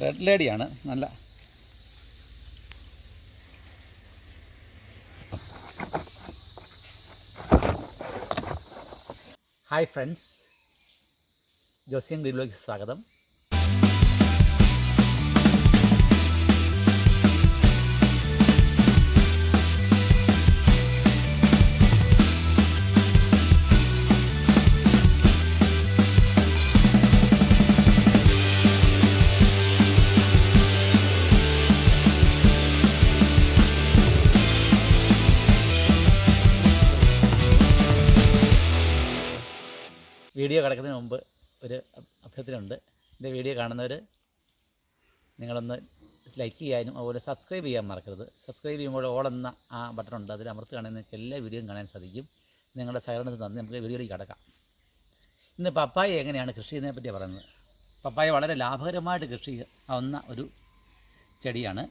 Red ലേഡിയാണ് നല്ല. Hi friends ജോസിയൻ ഗ്രീനിലേക്ക് സ്വാഗതം. Video കിടക്കുന്നതിന് മുമ്പ് ഒരു അഭ്- അഭ്യർത്ഥനയുണ്ട്. എന്റെ വീഡിയോ കാണുന്നവർ നിങ്ങളൊന്ന് ലൈക്ക് ചെയ്യാനും അതുപോലെ സബ്സ്ക്രൈബ് ചെയ്യാൻ മറക്കരുത്. സബ്സ്ക്രൈബ് ചെയ്യുമ്പോൾ ഓൾ എന്ന ആ ബട്ടൺ ഉണ്ട്. അതിൽ അമർത്തുകയാണെങ്കിൽ നിങ്ങൾക്ക് എല്ലാ വീഡിയോയും കാണാൻ സാധിക്കും. നിങ്ങളുടെ സഹകരണത്തിൽ നിന്ന് നമുക്ക് വീഡിയോയിലേക്ക് കിടക്കാം. ഇന്ന് പപ്പായ എങ്ങനെയാണ് കൃഷി ചെയ്യുന്നതിനെ പറ്റി പറയുന്നത്? പപ്പായ വളരെ ലാഭകരമായിട്ട് കൃഷി ആവുന്ന ഒരു ചെടിയാണ്.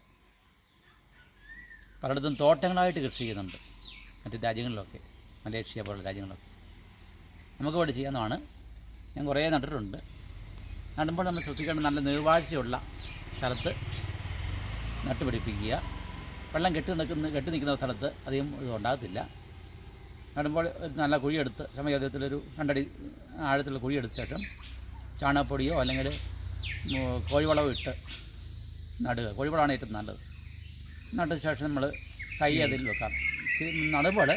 പലയിടത്തും തോട്ടങ്ങളായിട്ട് കൃഷി ചെയ്യുന്നുണ്ട്. മറ്റ് രാജ്യങ്ങളിലൊക്കെ മലേഷ്യ പോലുള്ള രാജ്യങ്ങളൊക്കെ നമുക്ക് ഇവിടെ ചെയ്യാവുന്നതാണ് ഞാൻ കുറേ നട്ടിട്ടുണ്ട്. നടുമ്പോൾ നമ്മൾ ശ്രദ്ധിക്കേണ്ട നല്ല നീർവാഴ്ചയുള്ള സ്ഥലത്ത് നട്ടുപിടിപ്പിക്കുക. വെള്ളം കെട്ടി നിൽക്കുന്ന കെട്ടി നിൽക്കുന്ന സ്ഥലത്ത് അധികം ഇത് ഉണ്ടാകത്തില്ല. നടുമ്പോൾ ഒരു നല്ല കുഴിയെടുത്ത് സമയത്തിലൊരു രണ്ടടി ആഴത്തിലുള്ള കുഴിയെടുത്ത ശേഷം ചാണകപ്പൊടിയോ അല്ലെങ്കിൽ കോഴിവളവോ ഇട്ട് നടുക. കോഴിവളമാണ് ഏറ്റവും നല്ലത്. നട്ട ശേഷം നമ്മൾ കൈ അതിൽ വെക്കാം. നടുമ്പോൾ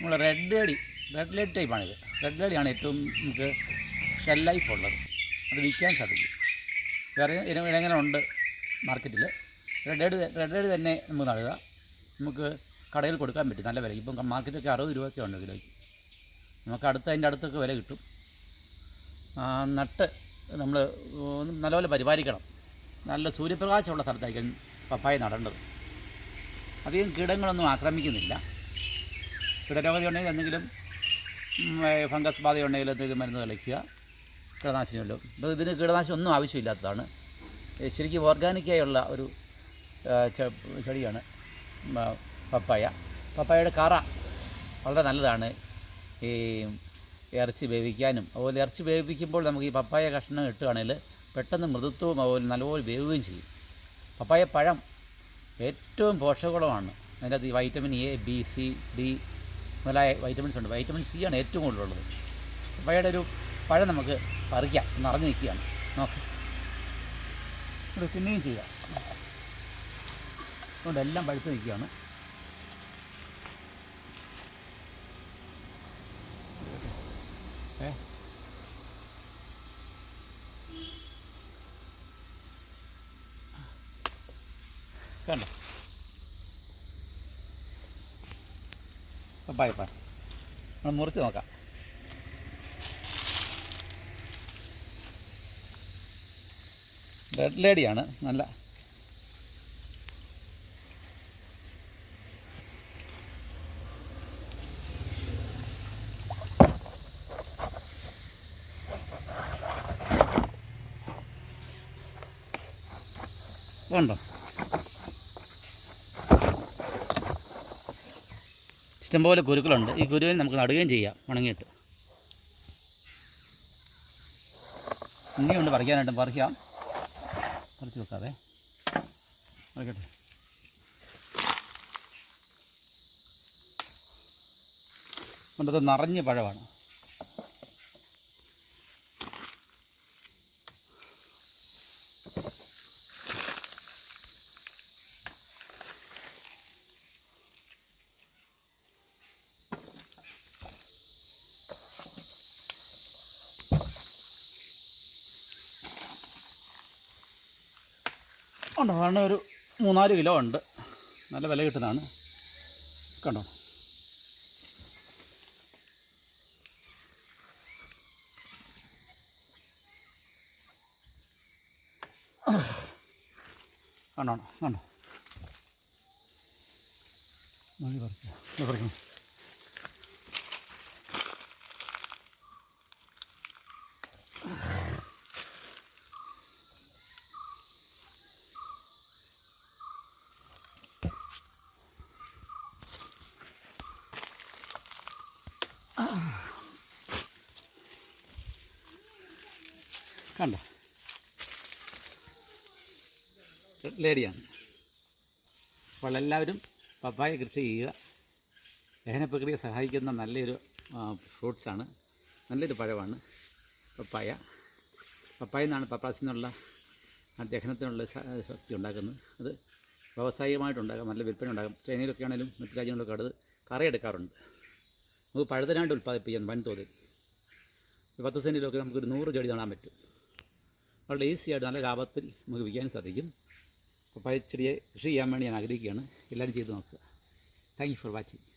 നമ്മൾ റെഡ് അടി റെഡ് ലൈറ്റ് ടൈപ്പാണിത്. റെഡ് ലേഡിയാണ് ഏറ്റവും നമുക്ക് ഷെൽ ലൈഫ് ഉള്ളത് അത് വിൽക്കാൻ സാധിക്കും. വേറെ ഇനം ഇനങ്ങനെ ഉണ്ട് മാർക്കറ്റിൽ റെഡ് റെഡ് തന്നെ നമുക്ക് നടുക. നമുക്ക് കടയിൽ കൊടുക്കാൻ പറ്റും. നല്ല വില ഇപ്പം മാർക്കറ്റൊക്കെ അറുപത് രൂപയൊക്കെ ഉണ്ട് കിലോയ്ക്ക്. നമുക്ക് അടുത്ത് അതിന്റെ അടുത്തൊക്കെ വില കിട്ടും. നട്ട് നമ്മൾ നല്ലപോലെ പരിപാലിക്കണം. നല്ല സൂര്യപ്രകാശമുള്ള സ്ഥലത്തായിരിക്കും പപ്പായ നടേണ്ടത്. അധികം കീടങ്ങളൊന്നും ആക്രമിക്കുന്നില്ല. കീടരോഗതി ഉണ്ടെങ്കിൽ എന്തെങ്കിലും ഫംഗസ് ബാധയുണ്ടെങ്കിൽ എന്തെങ്കിലും മരുന്ന് കളിക്കുക കീടനാശിനിയല്ലോ ഇപ്പോൾ ഇതിന് കീടനാശിനി ഒന്നും ആവശ്യമില്ലാത്തതാണ്. ശരിക്കും ഓർഗാനിക്കായുള്ള ഒരു ചെടിയാണ് പപ്പായ. പപ്പായയുടെ കറ വളരെ നല്ലതാണ്. ഈ ഇറച്ചി വേവിക്കാനും അതുപോലെ ഇറച്ചി വേവിക്കുമ്പോൾ നമുക്ക് ഈ പപ്പായ കഷ്ണം ഇട്ടുകയാണെങ്കിൽ പെട്ടെന്ന് മൃദുത്വവും അതുപോലെ നല്ലപോലെ വേവുകയും ചെയ്യും. പപ്പായ പഴം ഏറ്റവും പോഷകഗുണമാണ്. അതിനകത്ത് ഈ vitamin A B C D മുതലായ വൈറ്റമിൻസ് ഉണ്ട്. വൈറ്റമിൻ സി ആണ് ഏറ്റവും കൂടുതലുള്ളത്. പപ്പായയുടെ ഒരു പഴം നമുക്ക് പറിക്കാം. നിറഞ്ഞു നിൽക്കുകയാണ്. നോക്ക്. ഇവിടെ പിന്നെയും ചെയ്യാം. അതുകൊണ്ട് എല്ലാം പഴുത്ത് നിൽക്കുകയാണ്. ഏ? കണ്ടോ? പപ്പായ പഴം നമ്മൾ മുറിച്ച് നോക്കാം. റെഡ് ലേഡിയാണ് നല്ല. കണ്ടോ? ഇഷ്ടംപോലെ കുരുക്കളുണ്ട്. ഈ കുരുവിനെ നമുക്ക് നടുകയും ചെയ്യാം. ഉണങ്ങിയിട്ട്. ഇനിയുണ്ട് പറിക്കാനായിട്ട്. പറിക്കാം. പറിച്ച് വെക്കാതെ പറിക്കട്ടെ കൊണ്ടത് നിറഞ്ഞ പഴമാണ്. ഉണ്ട്? സാധാരണ ഒരു മൂന്നാൽ കിലോ ഉണ്ട്. നല്ല വില കിട്ടുന്നതാണ്. കണ്ടോ? കണ്ടോ? കണ്ടോ? മതി പറിക്കാം. പറിക്കണം കണ്ടോ? ലേഡിയാണ്. അപ്പോൾ എല്ലാവരും പപ്പായ കൃഷി ചെയ്യുക. ദഹന പ്രക്രിയ സഹായിക്കുന്ന നല്ലൊരു ഫ്രൂട്ട്സാണ് നല്ലൊരു പഴമാണ് പപ്പായ. പപ്പായ എന്നാണ് പപ്പാസിൽ നിന്നുള്ള ദഹനത്തിനുള്ള ശക്തി ഉണ്ടാക്കുന്നത്. അത് വ്യാവസായികമായിട്ടുണ്ടാകാം നല്ല വിൽപ്പന ഉണ്ടാകും ചൈനയിലൊക്കെ ആണെങ്കിലും മറ്റു രാജ്യങ്ങളിലൊക്കെ അടുത്ത് കറയെടുക്കാറുണ്ട് നമുക്ക് പഴുതനാണ്ട് ഉൽപ്പാദിപ്പിക്കാൻ വൻതോതിൽ. പത്ത് സെന്റിലൊക്കെ നമുക്കൊരു നൂറ് ചെടി നടാൻ പറ്റും. വളരെ ഈസി ആയിട്ട് നല്ല ലാഭത്തിൽ നമുക്ക് വിൽക്കാനും സാധിക്കും. അപ്പോൾ പഴച്ചെടിയെ കൃഷി ചെയ്യാൻ വേണ്ടി ഞാൻ ആഗ്രഹിക്കുകയാണ്. എല്ലാവരും ചെയ്ത് നോക്കുക. Thank you for watching